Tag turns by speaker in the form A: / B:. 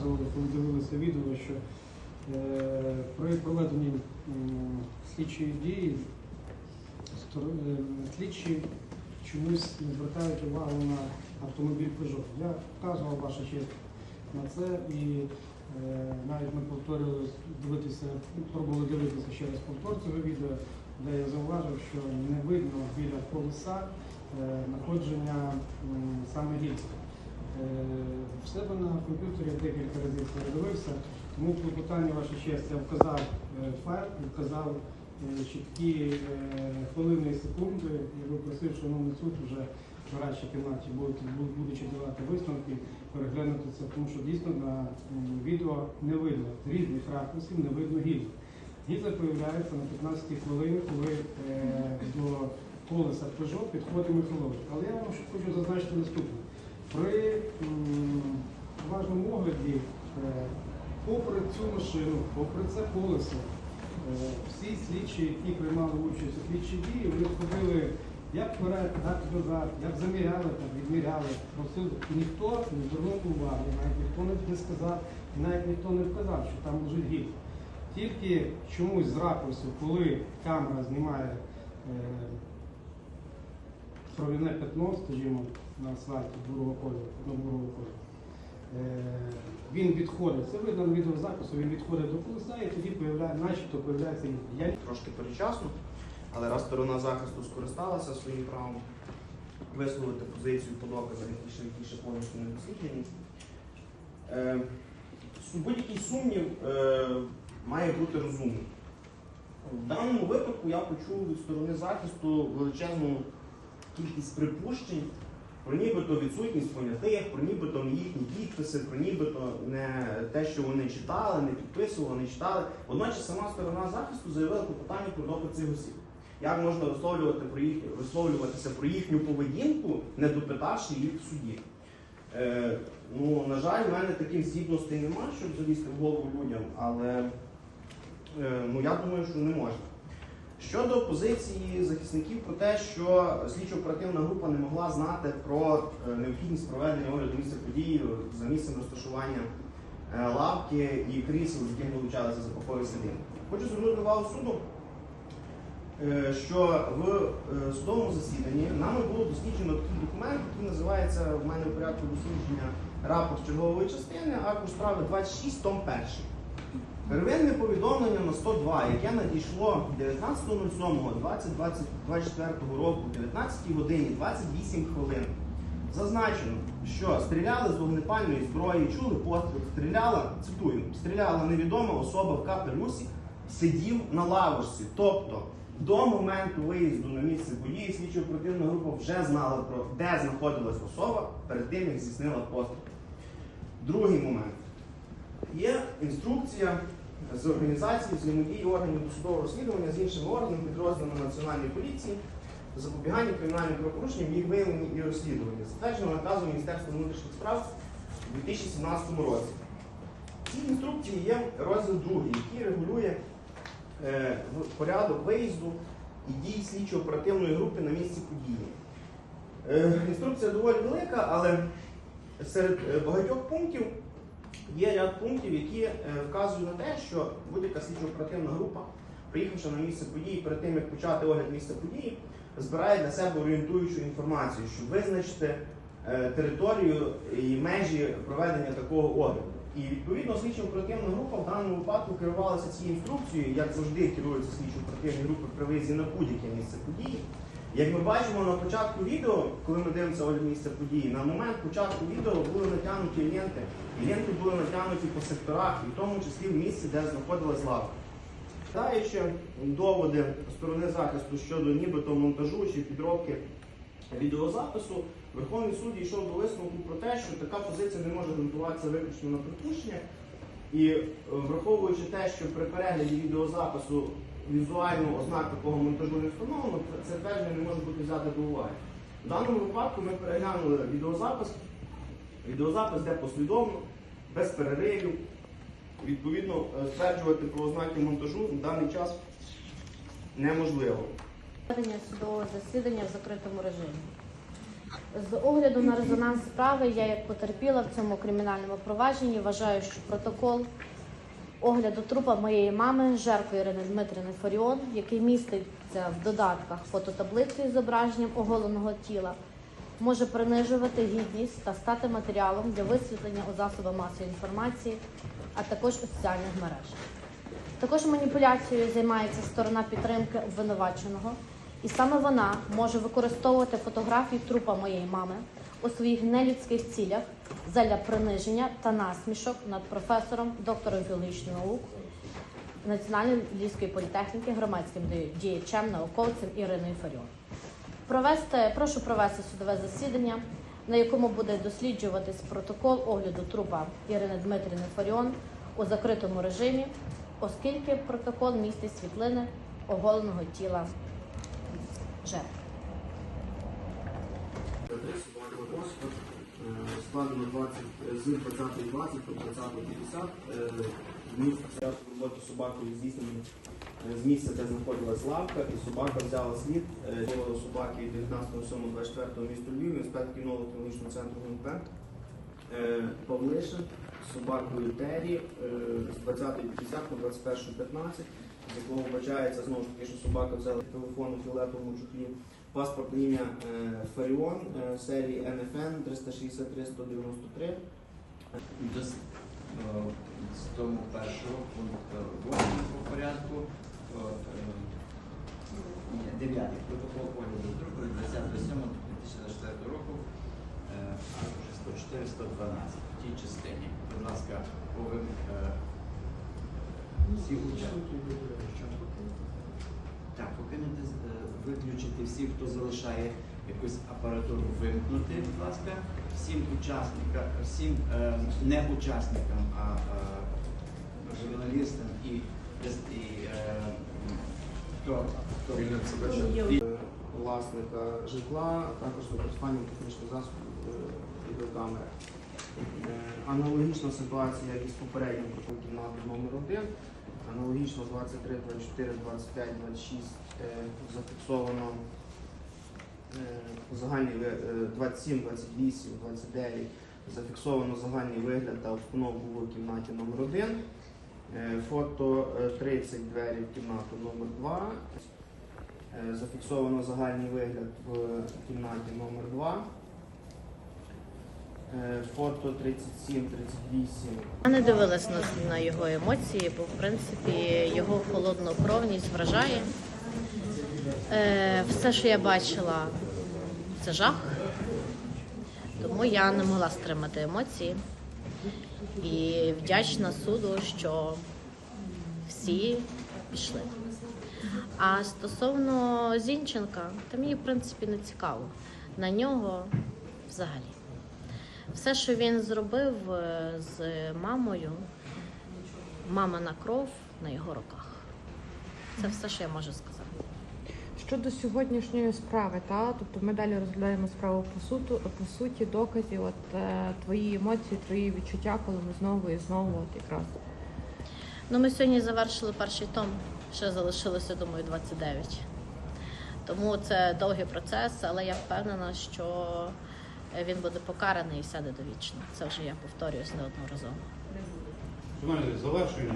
A: розказували, коли дивилися відео, що е, при проведенні слідчої дії е, слідчі чомусь не звертають увагу на автомобіль Peugeot. Я вказував ваша честь на це і е, навіть ми повторили дивитися, пробували дивитися ще раз повтор цього відео, де я зауважив, що не видно біля колеса знаходження саме гільзи. Е, В себе на комп'ютері декілька разів передивився, тому в клопотанні ваша честь вказав е, факт, вказав е, чіткі хвилини і секунди і попросив, шановний суд вже в нарадчій кімнаті, будучи давати висновки, переглянути це, тому що дійсно на відео не видно різних ракурсів, не видно гільзи. Гільза появляється на 15 хвилині, коли до колеса Peugeot підходить Михайлович. Але я вам хочу зазначити наступне. При уважному огляді, е, попри цю машину, попри це колесо, е, всі слідчі, які приймали участь у слідчій дії, вони ходили як вперед, так назад, як заміряли, так відміряли, просили. Ніхто не звернув уваги, навіть ніхто не- сказав, і навіть ніхто не вказав, що там лежить гільза. Тільки чомусь з ракурсу, коли камера знімає е, кров'яне пятно, скажімо, на асфальті бурого кольору. Е, Він відходить, це видно на відеозапису, він відходить до колеса і тоді появляє, начебто появляється. Я
B: трошки перечасно, але раз сторона захисту скористалася своїм правом висловити позицію по доказах, які ще, які ще повністю не досліджені. Е, Будь-який сумнів е, має бути розумним. В даному випадку я почув від сторони захисту величезну кількість припущень про нібито відсутність понятих, про нібито не їхні підписи, про нібито не те, що вони читали, не підписували, не читали. Водночас сама сторона захисту заявила клопотання про допит цих осіб. Як можна висловлювати про їх, висловлюватися про їхню поведінку, не допитавши їх в суді? Е, ну, на жаль, в мене таких здібностей нема, щоб залізти в голову людям, але е, ну, я думаю, що не можна. Щодо позиції захисників про те, що слідчо-оперативна група не могла знати про е, необхідність проведення огляду місця події за місцем розташування е, лавки і крісел, з яким долучалися запахові сліди. Хочу звернути увагу суду, е, що в судовому засіданні нами було досліджено такий документ, який називається в мене в порядку дослідження рапорт чергової частини, аркуш справи 26, том 1. Первинне повідомлення на 102, яке надійшло 19.07.2024 року, 19 годині 28 хвилин. Зазначено, що стріляли з вогнепальної зброї, чули постріл, стріляла, цитую, стріляла невідома особа в капелюсі, сидів на лавочці. Тобто до моменту виїзду на місце події слідчо оперативна група вже знала про де знаходилась особа перед тим, як здійснила постріл. Другий момент. Є інструкція з організації взаємодії органів досудового розслідування з іншими органами підрозділами Національної поліції, запобігання кримінальним правопорушенням, їх виявлення і розслідування, затверджено наказом Міністерства внутрішніх справ у 2017 році. В цій інструкції є розділ другий, який регулює е, порядок виїзду і дій слідчо-оперативної групи на місці події. Е, інструкція доволі велика, але серед е, багатьох пунктів є ряд пунктів, які е, вказують на те, що будь-яка слідчо-оперативна група, приїхавши на місце події, перед тим як почати огляд місця події, збирає для себе орієнтуючу інформацію, щоб визначити е, територію і межі проведення такого огляду. І відповідно слідчо-оперативна група в даному випадку керувалася цією інструкцією, як завжди керуються слідчо-оперативні групи при виїзді на будь-яке місце події. Як ми бачимо на початку відео, коли ми дивимося місця події, на момент початку відео були натягнуті ленти. І ленти були натягнуті по секторах, і в тому числі в місці, де знаходилась лавка. Читаючи доводи сторони захисту щодо нібито монтажу чи підробки відеозапису, Верховний суд дійшов до висновку про те, що така позиція не може ґрунтуватися виключно на припущеннях. І е, враховуючи те, що при перегляді відеозапису візуально ознак такого монтажу не встановлено, це твердження не може бути взяти до уваги. В даному випадку ми переглянули відеозапис, відеозапис, де послідовно, без переривів. Відповідно, е, стверджувати про ознаки монтажу в даний час неможливо.
C: Проведення судового засідання в закритому режимі. З огляду на резонанс справи, я як потерпіла в цьому кримінальному провадженні, вважаю, що протокол огляду трупа моєї мами, жертви Ірини Дмитрівни Фаріон, який міститься в додатках фототаблиці з зображенням оголеного тіла, може принижувати гідність та стати матеріалом для висвітлення у засобах масової інформації, а також у соціальних мережах. Також маніпуляцією займається сторона підтримки обвинуваченого, і саме вона може використовувати фотографії трупа моєї мами у своїх нелюдських цілях задля приниження та насмішок над професором, доктором філологічних наук Національної львівської політехніки, громадським діячем, науковцем Іриною Фаріон. Провести, прошу провести судове засідання, на якому буде досліджуватись протокол огляду трупа Ірини Дмитрівни Фаріон у закритому режимі, оскільки протокол містить світлини оголеного тіла жертви.
B: Складено 20, з 20.20 по 20.50. Е, Місце порядку роботи собакою здійснено е, з місця, де знаходилась лавка, і собака взяла слід е, собаки від 19.07.24 місту Львів, інспектор кінолого-технологічного центру ГНП. Е, Павлишин з собакою Террі е, з 20.50 по 21.15, з якого вбачається знову ж таки, що собака взяла телефон у фіолетовому чохлі. Паспортне ім'я е, Фаріон е, серії NFN 363 193.
D: До с- е, з тому першого пункту восьмого порядку. е, е, ні, Дев'ятий протокол огляду від 27.2024 року, е, аркуші 104 112 в тій частині. Будь ласка, повим е, всі учасники. Так, покинути, е, виключити всіх, хто залишає якусь апаратуру, вимкнути, будь ласка, всім учасникам, всім е, не учасникам, а е, журналістам і, і е, хто, хто
B: Е, власника житла, також використання технічних засобів е, відеокамери. Е, Аналогічна ситуація, як і з попереднім кімнати номер 1 Аналогічно 23, 24, 25, 26 е, зафіксовано е, загальний е, 27, 28, 29 зафіксовано загальний вигляд та обстановку в кімнаті номер 1 Е, Фото е, 30 двері в кімнату номер 2 Е, Зафіксовано загальний вигляд в кімнаті номер 2 Е, Фото 37, 38.
C: Я не дивилась на, на його емоції, бо в принципі його холоднокровність вражає. Е, все, що я бачила, це жах. Тому я не могла стримати емоції. І вдячна суду, що всі пішли. А стосовно Зінченка, то мені в принципі не цікаво. На нього взагалі. Все, що він зробив е, з мамою, мамина кров на його руках. Це все, що я можу сказати.
E: Щодо сьогоднішньої справи, та тобто ми далі розглядаємо справу по суті, по суті, доказів. От е, твої емоції, твої відчуття, коли ми знову і знову, от якраз
C: Ну, ми сьогодні завершили перший том, ще залишилося, думаю, 29. Тому це довгий процес, але я впевнена, що він буде покараний і сяде довічно. Це вже я повторююсь неодноразово.
F: Завершуємо